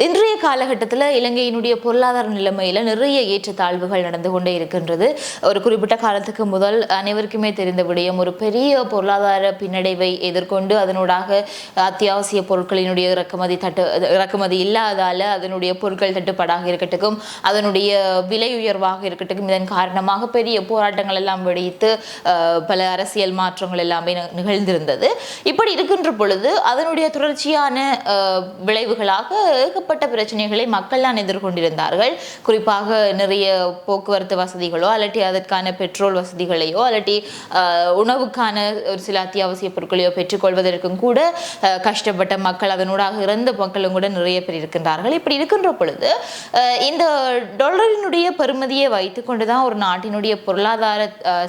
இன்றைய காலகட்டத்தில் இலங்கையினுடைய பொருளாதார நிலைமையில் நிறைய ஏற்றத்தாழ்வுகள் நடந்து கொண்டே இருக்கின்றது. ஒரு குறிப்பிட்ட காலத்துக்கு முதல் அனைவருக்குமே தெரிந்த விடயம் ஒரு பெரிய பொருளாதார பின்னடைவை எதிர்கொண்டு அதனூடாக அத்தியாவசிய பொருட்களினுடைய இறக்குமதி தட்டு இறக்குமதி இல்லாதால அதனுடைய பொருட்கள் தட்டுப்பாடாக இருக்கட்டும் அதனுடைய விலை உயர்வாக இருக்கட்டும் இதன் காரணமாக பெரிய போராட்டங்கள் எல்லாம் வெடித்து பல அரசியல் மாற்றங்கள் எல்லாமே நிகழ்ந்திருந்தது. இப்படி இருக்கின்ற பொழுது அதனுடைய தொடர்ச்சியான விளைவுகளாக ஏகப்பட்ட பிரச்சனைகளை மக்கள் தான் எதிர்கொண்டிருந்தார்கள். குறிப்பாக நிறைய போக்குவரத்து வசதிகளோ அல்லாட்டி அதற்கான பெட்ரோல் வசதிகளையோ அல்லாட்டி உணவுக்கான ஒரு சில அத்தியாவசிய பொருட்களையோ பெற்றுக்கொள்வதற்கும் கூட கஷ்டப்பட்ட மக்கள் அதனூடாக இறந்த மக்களும் கூட நிறைய பேர் இருக்கின்றார்கள். இப்படி இருக்கின்ற பொழுது இந்த டாலரினுடைய பெருமதியை வைத்துக்கொண்டு தான் ஒரு நாட்டினுடைய பொருளாதார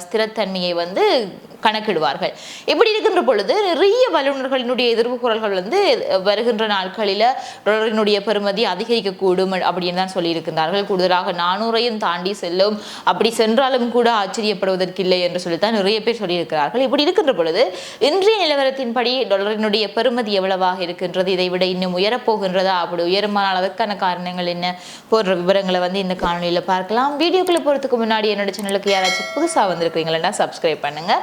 ஸ்திரத்தன்மையை வந்து கணக்கிடுவார்கள். இப்படி இருக்கின்ற பொழுது நிறைய வல்லுநர்களினுடைய எதிர்ப்பு குரல்கள் வந்து வருகின்ற நாட்களில் டொலரினுடைய பெருமதி அதிகரிக்கக்கூடும் அப்படின்னு தான் சொல்லியிருக்கின்றார்கள். கூடுதலாக நானூறையும் தாண்டி செல்லும். அப்படி சென்றாலும் கூட ஆச்சரியப்படுவதற்கில்லை என்று சொல்லித்தான் நிறைய பேர் சொல்லியிருக்கிறார்கள். இப்படி இருக்கின்ற பொழுது இன்றைய நிலவரத்தின்படி டொலரினுடைய பெருமதி எவ்வளவாக இருக்கின்றது? இதை விட இன்னும் உயரப்போகின்றதா? அப்படி உயரமானால் அதற்கான காரணங்கள் என்ன? போன்ற விவரங்களை வந்து இந்த காணொலியில் பார்க்கலாம். வீடியோக்குள்ளே போகிறதுக்கு முன்னாடி என்னோட சேனலுக்கு யாராச்சும் புதுசாக வந்திருக்கீங்களா சப்ஸ்கிரைப் பண்ணுங்கள்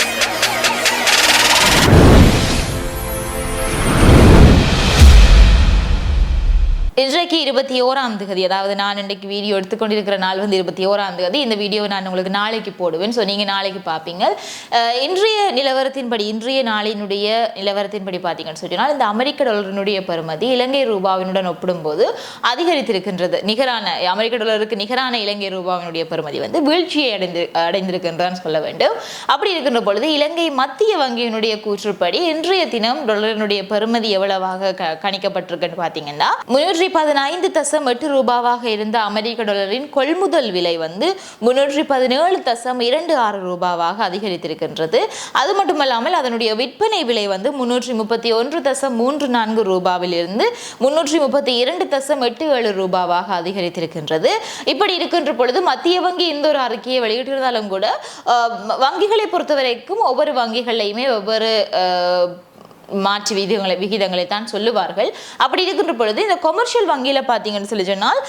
இன்றைக்கு இருபத்தி ஓராம் தேதி அதாவது நான் இன்றைக்கு வீடியோ எடுத்துக்கொண்டிருக்கிற நாள் வந்து இருபத்தி ஓராம் தேதி இந்த வீடியோவை நான் உங்களுக்கு நாளைக்கு போடுவேன். ஸோ நீங்கள் நாளைக்கு பார்ப்பீங்க இன்றைய நிலவரத்தின்படி இன்றைய நாளினுடைய நிலவரத்தின்படி பார்த்தீங்கன்னு சொன்னால் இந்த அமெரிக்க டாலரினுடைய பெறுமதி இலங்கை ரூபாவினுடன் ஒப்பிடும்போது அதிகரித்திருக்கின்றது. நிகரான அமெரிக்க டாலருக்கு நிகரான இலங்கை ரூபாவினுடைய பெறுமதி வந்து வீழ்ச்சியை அடைந்து அடைந்திருக்கின்றான்னு சொல்ல வேண்டும். அப்படி இருக்கின்ற பொழுது இலங்கை மத்திய வங்கியினுடைய கூற்றுப்படி இன்றைய தினம் டாலரினுடைய பெறுமதி எவ்வளவாக க- கணிக்கப்பட்டிருக்குன்னு பார்த்தீங்கன்னா முன்னூற்றி பதினைந்து தசம் எட்டு ரூபாவாக இருந்த அமெரிக்க டாலரின் கொள்முதல் விலை வந்து முன்னூற்றி பதினேழு தசம் இரண்டு ஆறு ரூபாவாக அதிகரித்திருக்கின்றது. அது மட்டுமல்லாமல் அதனுடைய விற்பனை விலை வந்து முன்னூற்றி முப்பத்தி ஒன்று தசம் மூன்று நான்கு ரூபாவிலிருந்து முன்னூற்றி முப்பத்தி இரண்டு தசம் எட்டு ஏழு ரூபாவாக அதிகரித்திருக்கின்றது. இப்படி இருக்கின்ற பொழுது மத்திய வங்கி இந்த ஒரு அறிக்கையை வெளியிட்டிருந்தாலும் கூட வங்கிகளை பொறுத்தவரைக்கும் ஒவ்வொரு வங்கிகளையுமே ஒவ்வொரு மாற்று விகிதங்களை விகிதங்களை தான் சொல்லுவார்கள். அப்படி இருக்கின்ற பொழுது இந்த கொமர்ஷியல் வங்கியில் பார்த்தீங்கன்னு சொல்லி சொன்னால்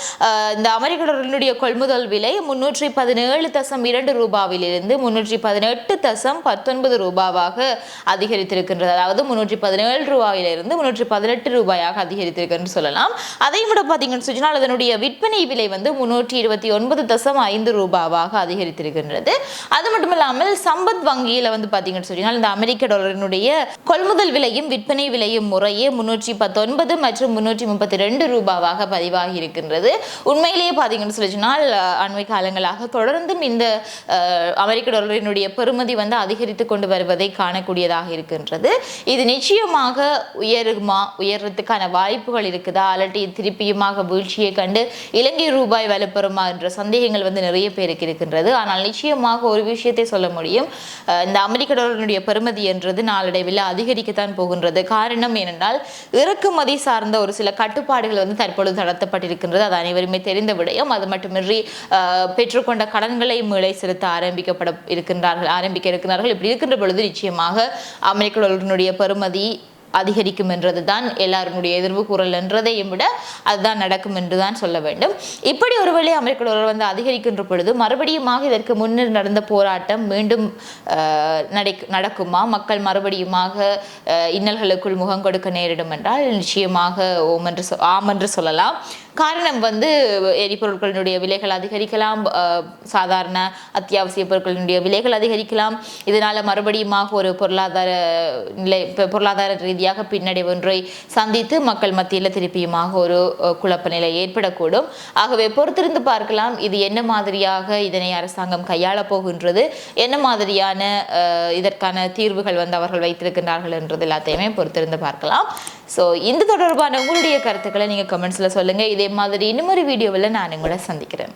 இந்த அமெரிக்க டாலரினுடைய கொள்முதல் விலை முன்னூற்றி பதினேழு தசம் இரண்டு ரூபாவிலிருந்து முன்னூற்றி பதினெட்டு தசம் பத்தொன்பது ரூபாவாக அதிகரித்திருக்கின்றது. அதாவது முன்னூற்றி பதினேழு ரூபாயிலிருந்து முன்னூற்றி பதினெட்டு ரூபாயாக அதிகரித்திருக்குன்னு சொல்லலாம். அதையும் விட பார்த்தீங்கன்னு சொல்லி சொன்னால் அதனுடைய விற்பனை விலை வந்து முன்னூற்றி இருபத்தி ஒன்பது தசம் ஐந்து ரூபாவாக அதிகரித்திருக்கின்றது. அது மட்டும் இல்லாமல் சம்பத் வங்கியில் வந்து பார்த்தீங்கன்னு சொன்னால் இந்த அமெரிக்க டாலரினுடைய கொள்முதல் விலை விலையும் விற்பனை விலையும் முறையே முன்னூற்றி பத்தொன்பது மற்றும் முன்னூற்றி முப்பத்தி ரெண்டு ரூபாவாக பதிவாகி இருக்கின்றது. உண்மையிலேயே பார்த்தீங்கன்னு சொல்லி சொன்னால் அண்மை காலங்களாக தொடர்ந்தும் இந்த அமெரிக்க டாலரினுடைய பெறுமதி வந்து அதிகரித்து கொண்டு வருவதை காணக்கூடியதாக இருக்கின்றது. இது நிச்சயமாக உயருமா உயர்றதுக்கான வாய்ப்புகள் இருக்குதா? அலட்டி திருப்பியுமாக வீழ்ச்சியை கண்டு இலங்கை ரூபாய் வலுப்பெறுமா என்ற சந்தேகங்கள் வந்து நிறைய பேருக்கு இருக்கின்றது. ஆனால் நிச்சயமாக ஒரு விஷயத்தை சொல்ல முடியும். இந்த அமெரிக்க டாலரினுடைய பெறுமதி என்றது நாளடைவில் அதிகரிக்கத்தான் போகின்றது. காரணம் ஏனென்றால் இறக்குமதி சார்ந்த ஒரு சில கட்டுப்பாடுகள் வந்து தற்பொழுது நடத்தப்பட்டிருக்கின்றது. அது அனைவருமே தெரிந்த விடயம். அது மட்டுமின்றி பெற்றுக்கொண்ட கடன்களை மீளை செலுத்த ஆரம்பிக்கப்பட இருக்கின்றார்கள் ஆரம்பிக்க இருக்கிறார்கள் இப்படி இருக்கின்ற பொழுது நிச்சயமாக அமெரிக்க டாலரினுடைய பெறுமதி அதிகரிக்கும் என்றது தான் எல்லாருடைய எதிர்வு குரல் என்றதையும் விட அதுதான் நடக்கும் என்று தான் சொல்ல வேண்டும். இப்படி ஒருவேளை அமெரிக்க டாலர் வந்து அதிகரிக்கின்ற பொழுது மறுபடியுமாக இதற்கு முன்னர் நடந்த போராட்டம் மீண்டும் நடக்குமா? மக்கள் மறுபடியுமாக இன்னல்களுக்குள் முகம் கொடுக்க நேரிடும் என்றால் நிச்சயமாக ஓம் என்று ஆம் என்று சொல்லலாம். காரணம் வந்து எரிபொருட்களினுடைய விலைகள் அதிகரிக்கலாம் சாதாரண அத்தியாவசிய பொருட்களினுடைய விலைகள் அதிகரிக்கலாம். இதனால மறுபடியுமாக ஒரு பொருளாதார நிலை பொருளாதார ரீதியாக பின்னடைவு ஒன்றை சந்தித்து மக்கள் மத்தியில் திருப்பியுமாக ஒரு குழப்ப நிலை ஏற்படக்கூடும். ஆகவே பொறுத்திருந்து பார்க்கலாம் இது என்ன மாதிரியாக இதனை அரசாங்கம் கையாளப் போகின்றது என்ன மாதிரியான இதற்கான தீர்வுகள் வந்து அவர்கள் வைத்திருக்கின்றார்கள் என்றது எல்லாத்தையுமே பொறுத்திருந்து பார்க்கலாம். ஸோ இந்த தொடர்பான உங்களுடைய கருத்துக்களை நீங்கள் கமெண்ட்ஸில் சொல்லுங்கள் இதே மாதிரி இன்னும் ஒரு வீடியோவில் நான் உங்களை சந்திக்கிறேன்.